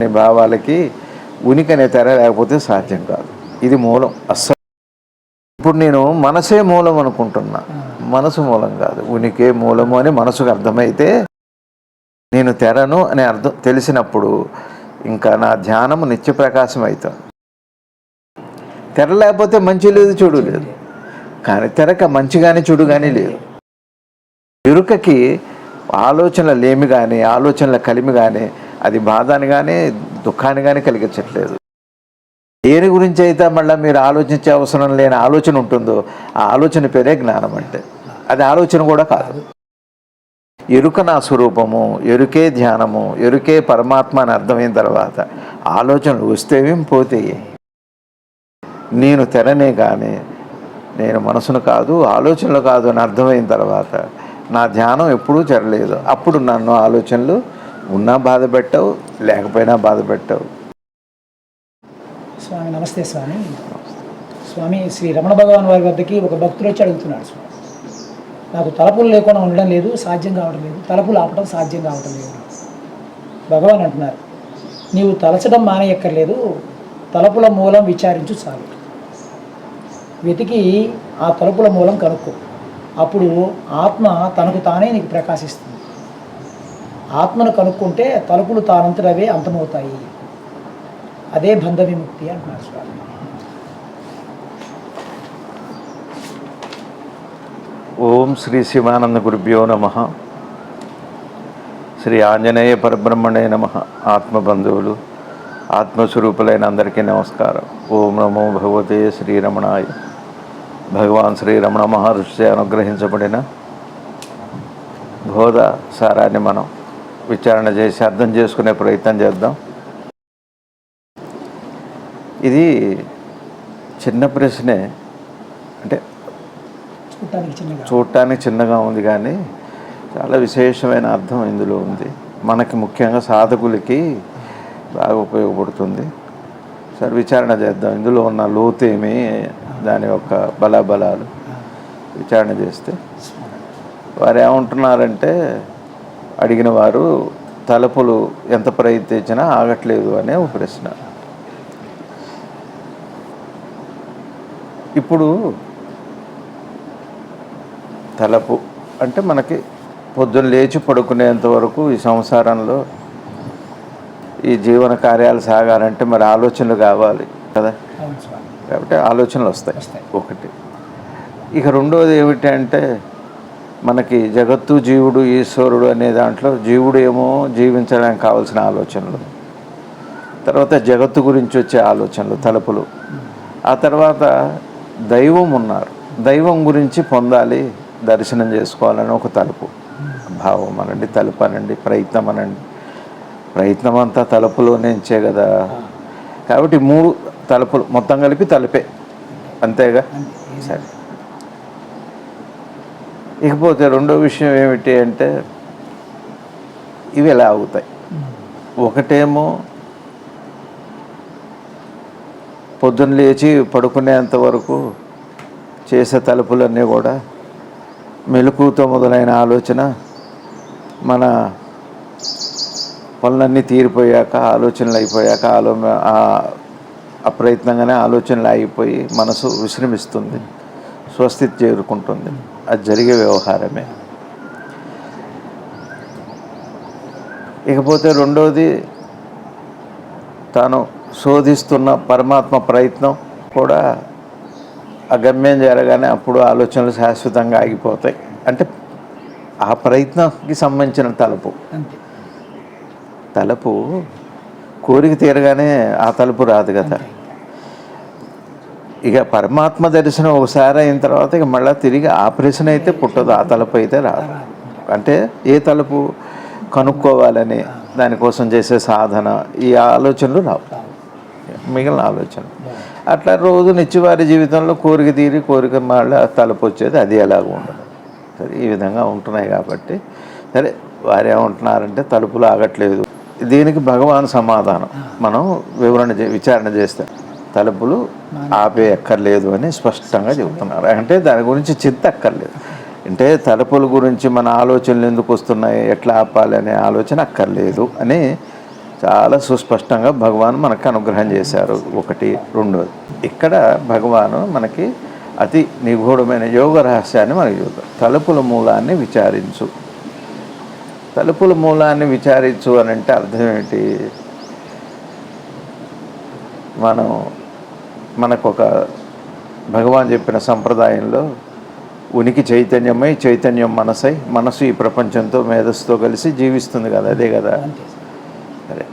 అనే భావాలకి ఉనికి అనే తెర లేకపోతే సాధ్యం కాదు. ఇది మూలం. అస్సలు ఇప్పుడు నేను మనసే మూలం అనుకుంటున్నా. మనసు మూలం కాదు. ఉనికే మూలము అని మనసుకు అర్థమైతే నేను తెరను అనే అర్థం తెలిసినప్పుడు ఇంకా నా ధ్యానము నిత్య ప్రకాశం అవుతుంది తెర లేకపోతే మంచి లేదు చెడు లేదు. కానీ తెరక మంచి కానీ చెడు కానీ లేదు. ఎరుకకి ఆలోచనల లేమి కానీ ఆలోచనల కలిమి కానీ అది బాధని కానీ దుఃఖాన్ని కానీ కలిగించట్లేదు. దేని గురించి అయితే మళ్ళీ మీరు ఆలోచించే అవసరం లేని ఆలోచన ఉంటుందో ఆ ఆలోచన పేరే జ్ఞానం అంటే. అది ఆలోచన కూడా కాదు. ఎరుక నా స్వరూపము ఎరుకే ధ్యానము ఎరుకే పరమాత్మ అని అర్థమైన తర్వాత ఆలోచనలు వస్తేవేం పోతాయి? నేను తెరనే కానీ నేను మనసును కాదు ఆలోచనలు కాదు అని అర్థమైన తర్వాత నా ధ్యానం ఎప్పుడూ చెరలేదు అప్పుడు నన్ను ఆలోచనలు ఉన్నా బాధ పెట్టవు లేకపోయినా బాధ పెట్టవు. స్వామి నమస్తే స్వామి. స్వామి శ్రీ రమణ భగవాన్ వారి వద్దకి ఒక భక్తులు వచ్చి అడుగుతున్నాడు స్వామి. నాకు తలుపులు లేకుండా ఉండడం లేదు సాధ్యం కావడం లేదు తలుపులు ఆపడం సాధ్యం కావడం లేదు. భగవాన్ అంటున్నారు నీవు తలచడం మానేయక్కర్లేదు తలుపుల మూలం విచారించు చాలు. వెతికి ఆ తలుపుల మూలం కనుక్కో. అప్పుడు ఆత్మ తనకు తానే నీకు ప్రకాశిస్తుంది. ఆత్మను కనుక్కుంటే తలుపులు తానంతరవే అంతమవుతాయి. అదే బంధ విముక్తి అంటున్నారు స్వామి. ఓం శ్రీ శివానంద గురుభ్యో నమ. శ్రీ ఆంజనేయ పరబ్రహ్మణే నమ. ఆత్మబంధువులు ఆత్మస్వరూపులైన అందరికీ నమస్కారం. ఓం నమో భగవతే శ్రీరమణాయ. భగవాన్ శ్రీరమణ మహర్షి అనుగ్రహించబడిన బోధ సారాన్ని మనం విచారణ చేసి అర్థం చేసుకునే ప్రయత్నం చేద్దాం. ఇది చిన్న ప్రశ్నే. అంటే చూడటానికి చిన్నగా. ఉంది కానీ చాలా విశేషమైన అర్థం ఇందులో ఉంది. మనకి ముఖ్యంగా సాధకులకి బాగా ఉపయోగపడుతుంది. సరే విచారణ చేద్దాం. ఇందులో ఉన్న లోతేమి దాని యొక్క బలాబలాలు. విచారణ చేస్తే. వారు ఏమంటున్నారంటే అడిగిన వారు తలుపులు ఎంత ప్రయత్నించినా ఆగట్లేదు అనే ఒక ప్రశ్న. ఇప్పుడు తలపు అంటే మనకి పొద్దున్న లేచి పడుకునేంత వరకు ఈ సంసారంలో ఈ జీవన కార్యాలు సాగాలంటే మరి ఆలోచనలు కావాలి కదా? కాబట్టి ఆలోచనలు వస్తాయి. వస్తాయి. ఒకటి. ఇక రెండోది ఏమిటి అంటే మనకి జగత్తు జీవుడు ఈశ్వరుడు అనే దాంట్లో జీవుడు ఏమో జీవించడానికి కావాల్సిన ఆలోచనలు. తర్వాత జగత్తు గురించి వచ్చే ఆలోచనలు తలుపులు. ఆ తర్వాత దైవం ఉన్నారు. దైవం గురించి పొందాలి దర్శనం చేసుకోవాలని ఒక తలుపు. భావం అనండి తలుపు అనండి ప్రయత్నం అనండి. ప్రయత్నం అంతా తలుపులోనే ఇచ్చే కదా. కాబట్టి మూడు తలుపులు మొత్తం కలిపి తలుపే. అంతేగా? సరే. ఇకపోతే రెండో విషయం ఏమిటి అంటే ఇవి ఎలా అవుతాయి? ఒకటేమో పొద్దున్న లేచి పడుకునేంత వరకు చేసే తలుపులన్నీ కూడా మెలకుతో మొదలైన ఆలోచన మన పనులన్నీ తీరిపోయాక ఆలోచనలు అయిపోయాక ఆలో ఆ- అప్రయత్నంగానే ఆలోచనలు ఆగిపోయి మనసు విశ్రమిస్తుంది. స్వస్థితి చేరుకుంటుంది. అది జరిగే వ్యవహారమే. ఇకపోతే రెండవది తాను శోధిస్తున్న పరమాత్మ ప్రయత్నం కూడా ఆ గమ్యం జరగానే అప్పుడు ఆలోచనలు శాశ్వతంగా ఆగిపోతాయి. అంటే ఆ ప్రయత్నంకి సంబంధించిన తలుపు. తలుపు కోరిక తీరగానే ఆ తలుపు రాదు కదా. ఇక పరమాత్మ దర్శనం ఒకసారి అయిన తర్వాత ఇక మళ్ళీ తిరిగి ఆ ప్రశ్న అయితే పుట్టదు ఆ తలుపు అయితే రాదు. అంటే ఏ తలుపు కనుక్కోవాలని దానికోసం చేసే సాధన ఈ ఆలోచనలు రావు. మిగిలిన ఆలోచన అట్లా రోజు నిత్యవారి జీవితంలో కోరిక తీరి కోరిక మళ్ళీ తలుపు వచ్చేది అది ఎలాగో ఉండదు. సరే ఈ విధంగా ఉంటున్నాయి కాబట్టి సరే వారు ఏమంటున్నారంటే తలుపులు ఆగట్లేదు. దీనికి భగవాన్ సమాధానం. మనం వివరణ చే- విచారణ చేస్తే తలుపులు ఆపే ఎక్కర్లేదు అని స్పష్టంగా చెబుతున్నారు. అంటే దాని గురించి చింత అక్కర్లేదు. అంటే తలుపుల గురించి మన ఆలోచనలు ఎందుకు వస్తున్నాయి? ఎట్లా ఆపాలి అనే ఆలోచన అక్కర్లేదు అని చాలా సుస్పష్టంగా భగవాన్ మనకు అనుగ్రహం చేశారు. ఒకటి రెండోది. ఇక్కడ భగవాను మనకి అతి నిగూఢమైన యోగ రహస్యాన్ని మనకి చూద్దాం తలుపుల మూలాన్ని విచారించు. తలుపుల మూలాన్ని విచారించు అని అంటే అర్థం ఏంటి? మనం మనకు ఒక భగవాన్ చెప్పిన సంప్రదాయంలో ఉనికి చైతన్యమై చైతన్యం మనసై మనసు ఈ ప్రపంచంతో మేధస్సుతో కలిసి జీవిస్తుంది కదా అదే కదా? సరే.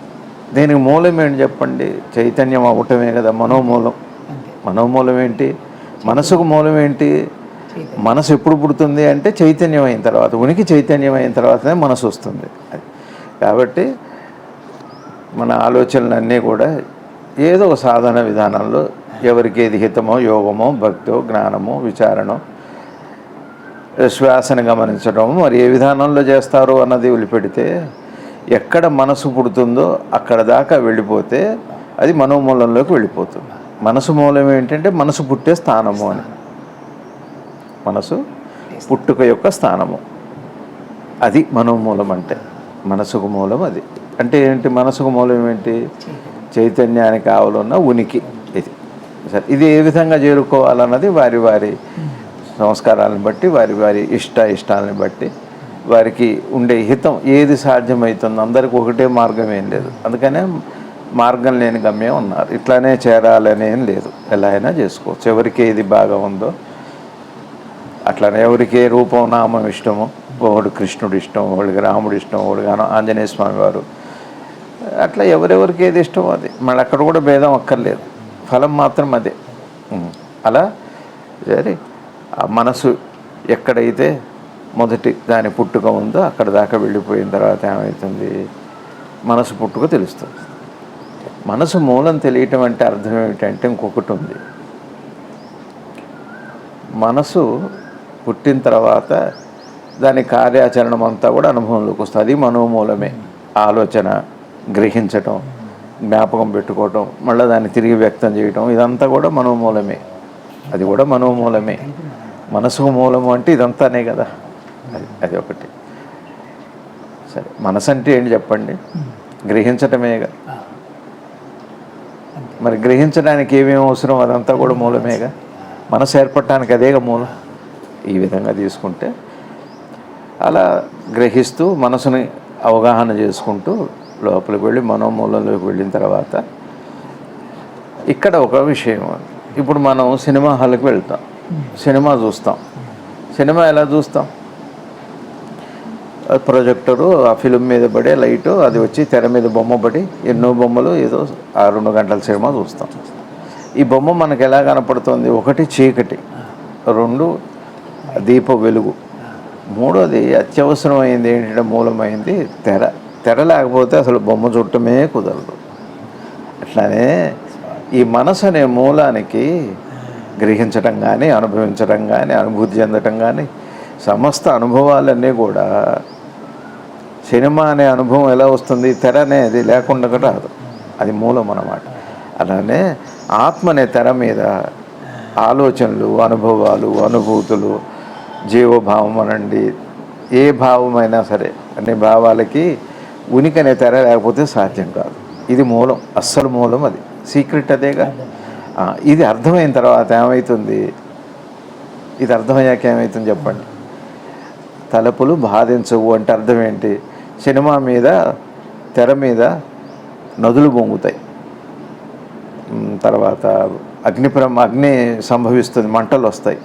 దీనికి మూలం ఏంటి చెప్పండి? చైతన్యం అవటమే కదా మనోమూలం. మనోమూలం ఏంటి? మనసుకు మూలం ఏంటి. మనసు ఎప్పుడు పుడుతుంది అంటే చైతన్యం అయిన తర్వాత ఉనికి చైతన్యం అయిన తర్వాతనే మనసు వస్తుంది. కాబట్టి మన ఆలోచనలన్నీ కూడా ఏదో ఒక సాధన విధానంలో ఎవరికి ఏది హితమో యోగమో భక్తో జ్ఞానమో విచారణో శ్వాసను గమనించడం మరి ఏ విధానంలో చేస్తారో అన్నది వదిలిపెడితే ఎక్కడ మనసు పుడుతుందో అక్కడ దాకా వెళ్ళిపోతే అది మనోమూలంలోకి వెళ్ళిపోతుంది. మనసు మూలం ఏంటంటే మనసు పుట్టే స్థానము అని. మనసు పుట్టుక యొక్క స్థానము. అది మనోమూలం అంటే. మనసుకు మూలం అది. అంటే ఏంటి? మనసుకు మూలం ఏంటి? చైతన్యం. చైతన్యానికి కావాలన్న ఉనికి. సరే ఇది ఏ విధంగా చేరుకోవాలన్నది వారి వారి సంస్కారాలను బట్టి వారి వారి ఇష్ట ఇష్టాలను బట్టి వారికి ఉండే హితం ఏది సాధ్యమవుతుందో అందరికి ఒకటే మార్గం ఏం లేదు. అందుకనే మార్గం లేని గమ్యం ఉన్నారు. ఇట్లానే చేరాలని ఏం లేదు. ఎలా అయినా చేసుకోవచ్చు. ఎవరికి ఏది బాగా ఉందో అట్లానే ఎవరికి ఏ రూపం నామం ఇష్టమో ఒకడు కృష్ణుడు ఇష్టం ఒకడికి రాముడు ఇష్టం ఒకడికి ఆంజనేయ స్వామి వారు అట్లా ఎవరెవరికి ఏది ఇష్టమో అది. మళ్ళీ అక్కడ కూడా భేదం అక్కర్లేదు. ఫలం మాత్రం అదే. అలా సరే ఆ మనసు ఎక్కడైతే మొదటి దాని పుట్టుక ఉందో అక్కడ దాకా వెళ్ళిపోయిన తర్వాత ఏమవుతుంది మనసు పుట్టుక తెలుస్తుంది. మనసు మూలం తెలియటం అంటే అర్థం ఏమిటంటే ఇంకొకటి ఉంది. మనసు పుట్టిన తర్వాత దాని కార్యాచరణం అంతా కూడా అనుభవంలోకి వస్తుంది. అది మనోమూలమే. ఆలోచన గ్రహించటం జ్ఞాపకం పెట్టుకోవటం మళ్ళీ దాన్ని తిరిగి వ్యక్తం చేయటం ఇదంతా కూడా మనోమూలమే. అది కూడా మనోమూలమే. మనసుకు మూలము అంటే ఇదంతానే కదా. అది అది ఒకటి. సరే మనసు అంటే ఏంటి చెప్పండి? గ్రహించటమేగా ఆ. మరి గ్రహించడానికి ఏమేమి అవసరం? అదంతా కూడా మూలమేగా మనసు ఏర్పడటానికి అదేగా మూలం. ఈ విధంగా తీసుకుంటే అలా గ్రహిస్తూ మనసుని అవగాహన చేసుకుంటూ లోపలికి వెళ్ళి మనోమూలంలోకి వెళ్ళిన తర్వాత ఇక్కడ ఒక విషయం. ఇప్పుడు మనం సినిమా హాల్కి వెళ్తాం. సినిమా చూస్తాం. సినిమా ఎలా చూస్తాం? ప్రొజెక్టరు ఆ ఫిలిం మీద పడే లైటు అది వచ్చి తెర మీద బొమ్మ పడి ఎన్నో బొమ్మలు ఏదో ఆ రెండు గంటల సినిమా చూస్తాం. ఈ బొమ్మ మనకు ఎలా కనపడుతుంది? ఒకటి చీకటి రెండు దీప వెలుగు మూడోది అత్యవసరమైంది ఏంటంటే మూలమైంది తెర. తెర లేకపోతే అసలు బొమ్మ చుట్టమే కుదరదు. అట్లానే ఈ మనసు అనే మూలానికి గ్రహించటం కానీ అనుభవించడం కానీ అనుభూతి చెందటం కానీ సమస్త అనుభవాలన్నీ కూడా సినిమా అనే అనుభవం ఎలా వస్తుంది? తెర అనేది లేకుండా రాదు. అది మూలం అన్నమాట. అలానే ఆత్మ అనే తెర మీద ఆలోచనలు అనుభవాలు అనుభూతులు జీవభావం అనండి ఏ భావమైనా సరే అన్ని భావాలకి ఉనికి అనే తెర లేకపోతే సాధ్యం కాదు. ఇది మూలం అస్సలు మూలం అది. సీక్రెట్ అదేగా? ఇది అర్థమైన తర్వాత ఏమవుతుంది ఇది అర్థమయ్యాక ఏమవుతుంది చెప్పండి? తలుపులు బాధించవు అంటే అర్థం ఏంటి? సినిమా మీద తెర మీద నదులు పొంగుతాయి తర్వాత అగ్ని ప్ర- అగ్ని సంభవిస్తుంది మంటలు వస్తాయి.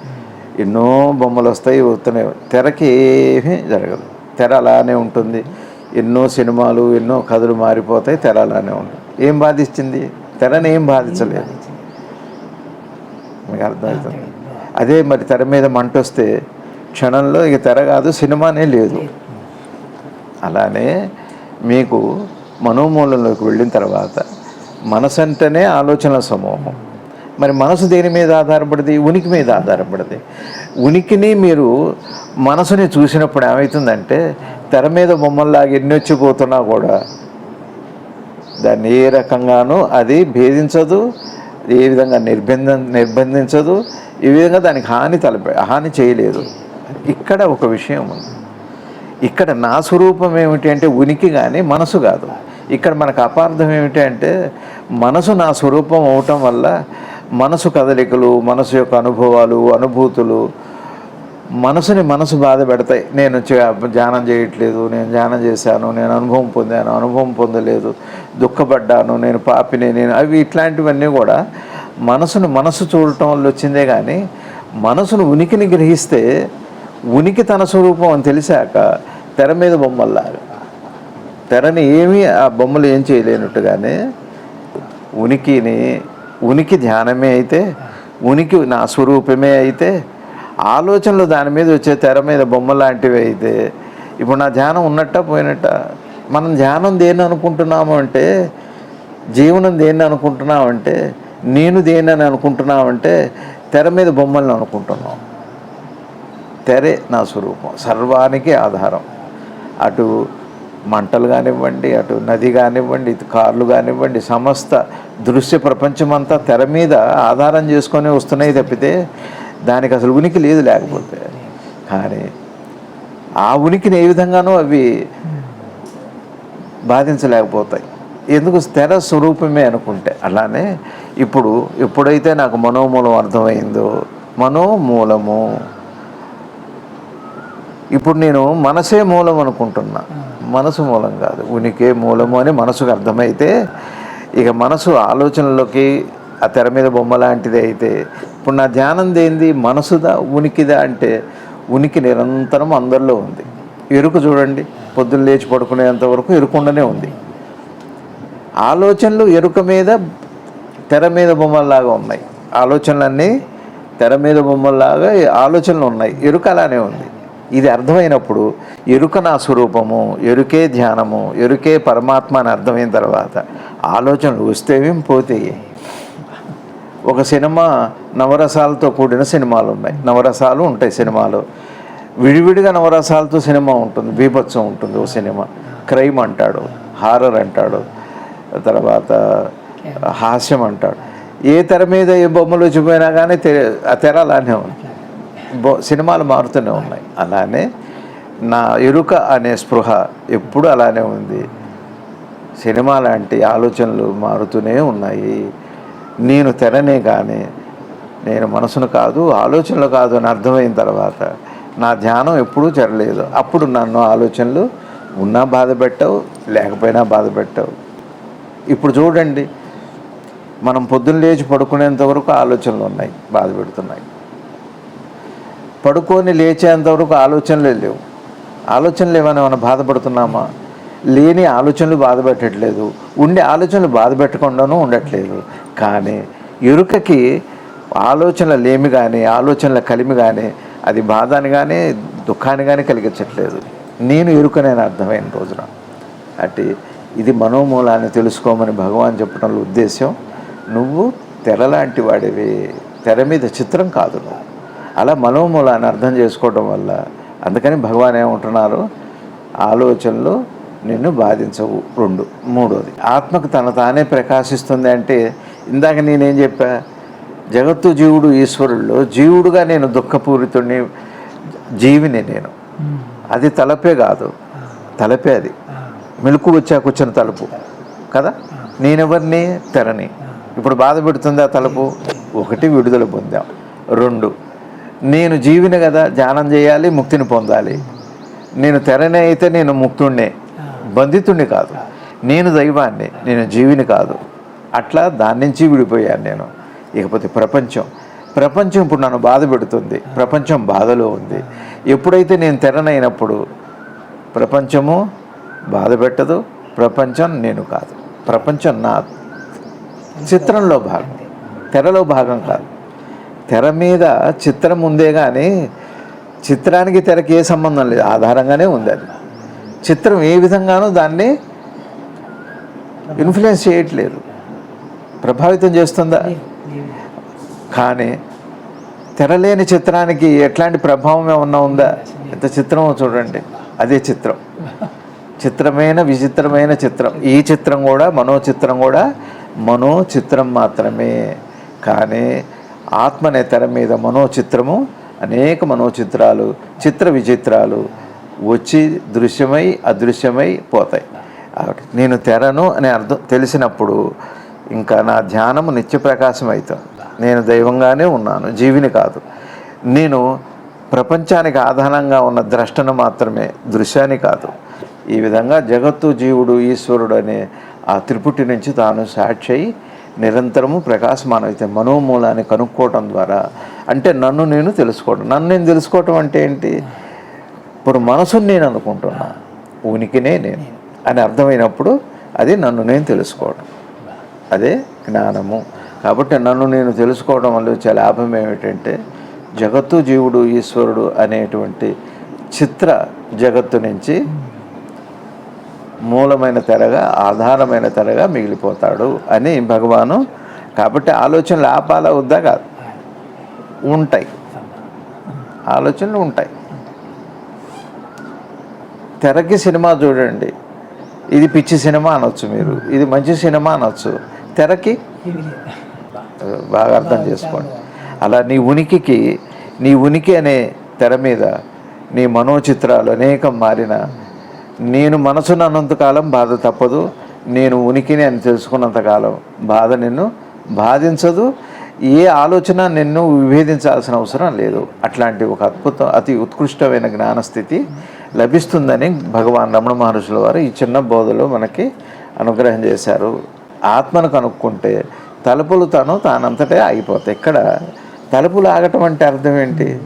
ఎన్నో బొమ్మలు వస్తాయి వస్తున్నాయి. తెరకి ఏమీ జరగదు. తెర అలానే ఉంటుంది. ఎన్నో సినిమాలు ఎన్నో కథలు మారిపోతాయి తెర అలానే ఉంటుంది ఏం బాధించింది తెరని ఏం బాధించలేదు. మీకు అర్థమవుతుంది? అదే మరి తెర మీద మంట వస్తే క్షణంలో ఇక తెర కాదు సినిమానే లేదు. అలానే మీకు మనోమూలంలోకి వెళ్ళిన తర్వాత మనసు అంటేనే ఆలోచనల సమూహం. మరి మనసు దేని మీద ఆధారపడింది? ఉనికి మీద ఆధారపడింది. ఉనికిని మీరు మనసుని చూసినప్పుడు ఏమవుతుందంటే తెర మీద బొమ్మల్లాగా ఎన్ని వచ్చిపోతున్నా కూడా దాన్ని ఏ రకంగానూ అది భేదించదు ఏ విధంగా నిర్బంధ నిర్బంధించదు ఈ విధంగా దానికి హాని తలపే హాని చేయలేదు. ఇక్కడ ఒక విషయం ఉంది. ఇక్కడ నా స్వరూపం ఏమిటి అంటే ఉనికి కానీ మనసు కాదు. ఇక్కడ మనకు అపార్థం ఏమిటి అంటే మనసు నా స్వరూపం అవటం వల్ల మనసు కదలికలు మనసు యొక్క అనుభవాలు అనుభూతులు మనసుని మనసు బాధ పెడతాయి. నేను ధ్యానం చేయట్లేదు నేను ధ్యానం చేశాను నేను అనుభవం పొందాను అనుభవం పొందలేదు దుఃఖపడ్డాను నేను పాపిని నేను అవి ఇట్లాంటివన్నీ కూడా మనసును మనసు చూడటం వల్ల వచ్చిందే కానీ మనసును ఉనికిని గ్రహిస్తే ఉనికి తన స్వరూపం అని తెలిసాక తెర మీద బొమ్మల్లాగా. తెరని ఏమీ ఆ బొమ్మలు ఏం చేయలేనట్టుగానే ఉనికిని ఉనికి ధ్యానమే అయితే ఉనికి నా స్వరూపమే అయితే ఆలోచనలు దాని మీద వచ్చే తెర మీద బొమ్మ లాంటివి అయితే ఇప్పుడు నా ధ్యానం ఉన్నట్ట పోయినట్ట? మనం ధ్యానం దేన్ని అనుకుంటున్నాము అంటే జీవనం దేన్ని అనుకుంటున్నామంటే నేను దేన్ని అనుకుంటున్నామంటే తెర మీద బొమ్మల్ని అనుకుంటున్నాం. తెరే నా స్వరూపం సర్వానికి ఆధారం. అటు మంటలు కానివ్వండి అటు నది కానివ్వండి ఇటు కార్లు కానివ్వండి సమస్త దృశ్య ప్రపంచమంతా తెర మీద ఆధారం చేసుకొని వస్తున్నాయి తప్పితే దానికి అసలు ఉనికి లేదు లేకపోతే. కానీ ఆ ఉనికిని ఏ విధంగానూ అవి బాధించలేకపోతాయి. ఎందుకు? స్థిర స్వరూపమే అనుకుంటే. అలానే ఇప్పుడు ఎప్పుడైతే నాకు మనోమూలం అర్థమైందో మనోమూలము. ఇప్పుడు నేను మనసే మూలం అనుకుంటున్నా. మనసు మూలం కాదు. ఉనికే మూలము అని మనసుకు అర్థమైతే ఇక మనసు ఆలోచనలోకి ఆ తెర మీద బొమ్మ లాంటిది అయితే ఇప్పుడు నా ధ్యానం దేంది మనసుదా ఉనికిదా అంటే ఉనికి నిరంతరం అందరిలో ఉంది. ఎరుకు చూడండి పొద్దున్న లేచి పడుకునేంత వరకు ఎరుకుండానే ఉంది. ఆలోచనలు ఎరుక మీద తెర మీద బొమ్మల్లాగా ఉన్నాయి. ఆలోచనలన్నీ తెర మీద బొమ్మల్లాగా ఆలోచనలు ఉన్నాయి. ఎరుక అలానే ఉంది. ఇది అర్థమైనప్పుడు ఎరుక నా స్వరూపము ఎరుకే ధ్యానము ఎరుకే పరమాత్మ అని అర్థమైన తర్వాత ఆలోచనలు వస్తేవేం పోతాయి ఒక సినిమా నవరసాలతో కూడిన సినిమాలు ఉన్నాయి. నవరసాలు ఉంటాయి సినిమాలు. విడివిడిగా నవరసాలతో సినిమా ఉంటుంది. బీభత్సం ఉంటుంది ఓ సినిమా. క్రైమ్ అంటాడు హారర్ అంటాడు తర్వాత హాస్యం అంటాడు. ఏ తెర మీద ఏ బొమ్మలు వచ్చిపోయినా కానీ తె ఆ తెర అలానే ఉంది. సినిమాలు మారుతూనే ఉన్నాయి. అలానే నా ఎరుక అనే స్పృహ ఎప్పుడు అలానే ఉంది. సినిమా లాంటి ఆలోచనలు మారుతూనే ఉన్నాయి. నేను తెరనే కానీ నేను మనసును కాదు ఆలోచనలు కాదు అని అర్థమైన తర్వాత నా ధ్యానం ఎప్పుడూ చెరలేదు అప్పుడు నన్ను ఆలోచనలు ఉన్నా బాధ పెట్టవు లేకపోయినా బాధ పెట్టవు. ఇప్పుడు చూడండి మనం పొద్దున్న లేచి పడుకునేంత వరకు ఆలోచనలు ఉన్నాయి బాధ పెడుతున్నాయి. పడుకొని లేచేంతవరకు ఆలోచనలే లేవు. ఆలోచనలు ఏమైనా మనం బాధపడుతున్నామా? లేని ఆలోచనలు బాధ పెట్టట్లేదు ఉండే ఆలోచనలు బాధ పెట్టకుండానూ ఉండట్లేదు. కానీ ఎరుకకి ఆలోచనల లేమి కానీ ఆలోచనల కలిమి కానీ అది బాధని కానీ దుఃఖాన్ని కానీ కలిగించట్లేదు. నేను ఎరుకనేది అర్థమైన రోజున. అంటే ఇది మనోమూలాన్ని తెలుసుకోమని భగవాన్ చెప్పడంలో ఉద్దేశం నువ్వు తెరలాంటి వాడివి. తెర మీద చిత్రం కాదు నువ్వు. అలా మనోమూలాన్ని అర్థం చేసుకోవటం వల్ల అందుకని భగవాన్ ఏమంటున్నారు? ఆలోచనలు నిన్ను బాధించవు. రెండు. మూడోది. ఆత్మకు తన తానే ప్రకాశిస్తుంది అంటే ఇందాక నేనేం చెప్పా? జగత్తు జీవుడు ఈశ్వరుల్లో జీవుడుగా నేను దుఃఖపూరితుడిని జీవిని నేను. అది తలపే కాదు. తలపే అది. మెలకు వచ్చాక వచ్చిన తలుపు. కదా? నేనెవరిని? తెరని. ఇప్పుడు బాధ పెడుతుంది ఆ తలుపు? ఒకటి విడుదల పొందాం. రెండు. నేను జీవిని కదా ధ్యానం చేయాలి ముక్తిని పొందాలి. నేను తెరనే అయితే నేను ముక్తుణ్ణే. బంధితుణ్ణి కాదు. నేను దైవాన్ని నేను జీవిని కాదు. అట్లా దాని నుంచి విడిపోయాను నేను. ఇకపోతే ప్రపంచం. ప్రపంచం ఇప్పుడు నన్ను బాధ పెడుతుంది. ప్రపంచం బాధలో ఉంది. ఎప్పుడైతే నేను తెరనైనప్పుడు ప్రపంచము బాధ పెట్టదు ప్రపంచం నేను కాదు. ప్రపంచం నా చిత్రంలో భాగం. తెరలో భాగం కాదు. తెర మీద చిత్రం ఉందే కానీ చిత్రానికి తెరకి ఏ సంబంధం లేదు. ఆధారంగానే ఉంది అది. చిత్రం ఏ విధంగానూ దాన్ని ఇన్ఫ్లుయెన్స్ చేయట్లేదు. ప్రభావితం చేస్తుందా? కానీ తెరలేని చిత్రానికి ఎట్లాంటి ప్రభావం ఏమన్నా ఉందా? ఎంత చిత్రమో చూడండి. అదే చిత్రం. చిత్రమైన విచిత్రమైన చిత్రం. ఈ చిత్రం కూడా మనో చిత్రం కూడా మనో చిత్రం మాత్రమే. కానీ ఆత్మ అనే తెర మీద మనో చిత్రము అనేక మనోచిత్రాలు చిత్ర విచిత్రాలు వచ్చి దృశ్యమై అదృశ్యమై పోతాయి. నేను తెరను అని అర్థం తెలిసినప్పుడు ఇంకా నా ధ్యానము నిత్య ప్రకాశం అవుతుంది నేను దైవంగానే ఉన్నాను జీవిని కాదు. నేను ప్రపంచానికి ఆధారంగా ఉన్న ద్రష్టను మాత్రమే దృశ్యాన్ని కాదు. ఈ విధంగా జగత్తు జీవుడు ఈశ్వరుడు అనే ఆ త్రిపుటి నుంచి తాను సాక్షి అయి నిరంతరము ప్రకాశమానమైతే మనోమూలాన్ని కనుక్కోవటం ద్వారా అంటే నన్ను నేను తెలుసుకోవడం నన్ను నేను తెలుసుకోవటం అంటే ఏంటి? ఇప్పుడు మనసుని నేను అనుకుంటున్నా. ఉనికినే నేను. అని అర్థమైనప్పుడు అది నన్ను నేను తెలుసుకోవడం అదే జ్ఞానము. కాబట్టి నన్ను నేను తెలుసుకోవడం వల్ల వచ్చే లాభం ఏమిటంటే జగత్తు జీవుడు ఈశ్వరుడు అనేటువంటి చిత్ర జగత్తు నుంచి మూలమైన తెరగా ఆధారమైన తెరగా మిగిలిపోతాడు అని భగవాను. కాబట్టి ఆలోచనలు ఆపాల వద్దా కాదు. ఉంటాయి. ఆలోచనలు ఉంటాయి. తెరకి సినిమా చూడండి. ఇది పిచ్చి సినిమా అనొచ్చు మీరు. ఇది మంచి సినిమా అనొచ్చు. తెరకి బాగా అర్థం చేసుకోండి. అలా నీ ఉనికికి నీ ఉనికి అనే తెర మీద నీ మనోచిత్రాలు అనేకం మారిన నేను మనసున్నంతకాలం బాధ తప్పదు. నేను ఉనికిని అని తెలుసుకున్నంతకాలం బాధ నిన్ను బాధించదు. ఏ ఆలోచన నిన్ను విభేదించాల్సిన అవసరం లేదు. అట్లాంటి ఒక అద్భుతం అతి ఉత్కృష్టమైన జ్ఞానస్థితి లభిస్తుందని భగవాన్ రమణ మహర్షుల వారు ఈ చిన్న బోధలో మనకి అనుగ్రహం చేశారు. ఆత్మను కనుక్కుంటే తలుపులు తను తానంతటే ఆగిపోతాయి. ఇక్కడ తలుపులు ఆగటం అంటే అర్థం ఏంటి?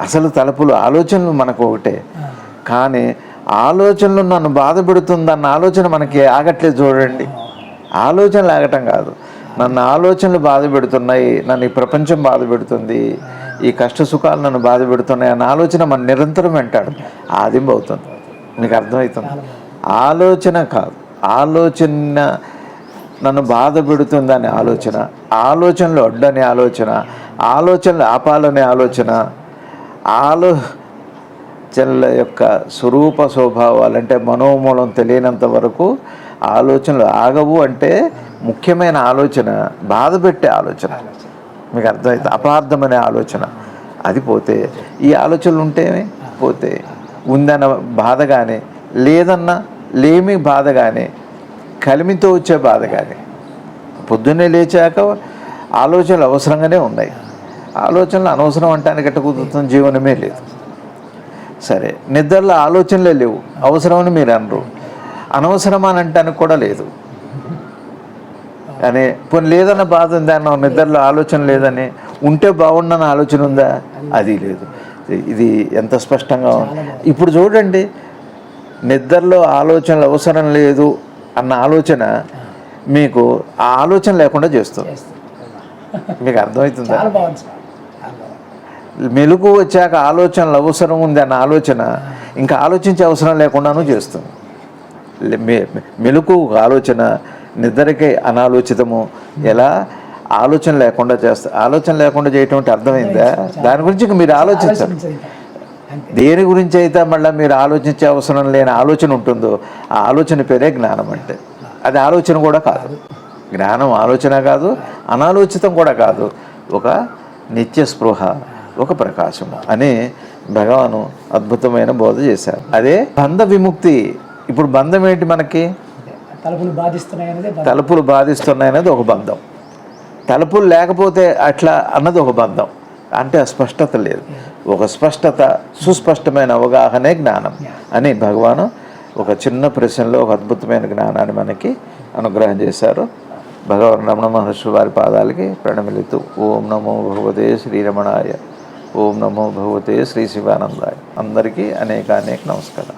అసలు తలుపులు ఆలోచనలు మనకు ఒకటే. కానీ ఆలోచనలు నన్ను బాధ పెడుతుందన్న ఆలోచన మనకి ఆగట్లేదు చూడండి. ఆలోచనలు ఆగటం కాదు. నన్ను ఆలోచనలు బాధ పెడుతున్నాయి నన్ను ఈ ప్రపంచం బాధ పెడుతుంది ఈ కష్ట సుఖాలు నన్ను బాధ పెడుతున్నాయి అన్న ఆలోచన మన నిరంతరం వెంటాడు. అవుతుంది. మీకు అర్థమవుతుంది? ఆలోచన కాదు. ఆలోచన నన్ను బాధ పెడుతుందనే ఆలోచన ఆలోచనలు అడ్డనే ఆలోచన ఆలోచనలు ఆపాలనే ఆలోచన ఆలో ఆలోచనల యొక్క స్వరూప స్వభావాలు అంటే మనోమూలం తెలియనంత వరకు ఆలోచనలు ఆగవు అంటే ముఖ్యమైన ఆలోచన బాధ పెట్టే ఆలోచన. మీకు అర్థమైతే అపార్థమనే ఆలోచన. అది పోతే ఈ ఆలోచనలు ఉంటే పోతే ఉందన్న బాధ కానీ లేదన్న లేమి బాధ కానీ కలిమితో వచ్చే బాధ కానీ పొద్దున్నే లేచాక ఆలోచనలు అవసరంగానే ఉన్నాయి. ఆలోచనలు అనవసరం అంటానికి ఎట్ట కుదురుతుంది జీవనమే లేదు. సరే నిద్రలో ఆలోచనలే లేవు. అవసరమని మీరు అనరు. అనవసరం అని అంటానికి కూడా లేదు. అని పోనీ లేదన్న బాధ ఉందా? అన్న నిద్రలో ఆలోచన లేదని ఉంటే బాగుండన్న ఆలోచన ఉందా? అది లేదు. ఇది ఎంత స్పష్టంగా ఉంది. ఇప్పుడు చూడండి నిద్రలో ఆలోచనలు అవసరం లేదు అన్న ఆలోచన మీకు ఆ ఆలోచన లేకుండా చేస్తుంది. మీకు అర్థమవుతుందా చాలా బాగుంది సార్ చాలా బాగుంది. మెలుగు వచ్చాక ఆలోచనలు అవసరం ఉంది అన్న ఆలోచన ఇంకా ఆలోచించే అవసరం లేకుండాను చేస్తుంది. మెలుకు ఆలోచన నిద్రకి అనాలోచితము. ఎలా? ఆలోచన లేకుండా చేస్తా ఆలోచన లేకుండా చేయటం అంటే అర్థమైందా దాని గురించి ఇంక మీరు ఆలోచించారు. దేని గురించి అయితే మళ్ళీ మీరు ఆలోచించే అవసరం లేని ఆలోచన ఉంటుందో ఆ ఆలోచన పేరే జ్ఞానం అంటే. అది ఆలోచన కూడా కాదు. జ్ఞానం ఆలోచన కాదు అనాలోచితం కూడా కాదు. ఒక నిత్య స్పృహ ఒక ప్రకాశము అని భగవాను అద్భుతమైన బోధ చేశారు. అదే బంధ విముక్తి. ఇప్పుడు బంధం ఏంటి మనకి. తలుపులు బాధిస్తున్నాయి. తలుపులు బాధిస్తున్నాయి అనేది ఒక బంధం. తలుపులు లేకపోతే అట్లా అన్నది ఒక బంధం. అంటే అస్పష్టత లేదు. ఒక స్పష్టత సుస్పష్టమైన అవగాహనే జ్ఞానం అని భగవాను ఒక చిన్న ప్రశ్నలో ఒక అద్భుతమైన జ్ఞానాన్ని మనకి అనుగ్రహం చేశారు. భగవాన్ రమణ మహర్షి వారి పాదాలకి ప్రణమిలితూ ఓం నమో భగవతే శ్రీరమణాయ. ఓం నమో భగవతే శ్రీ శివానందాయ అందరికీ అనేక అనేక నమస్కారం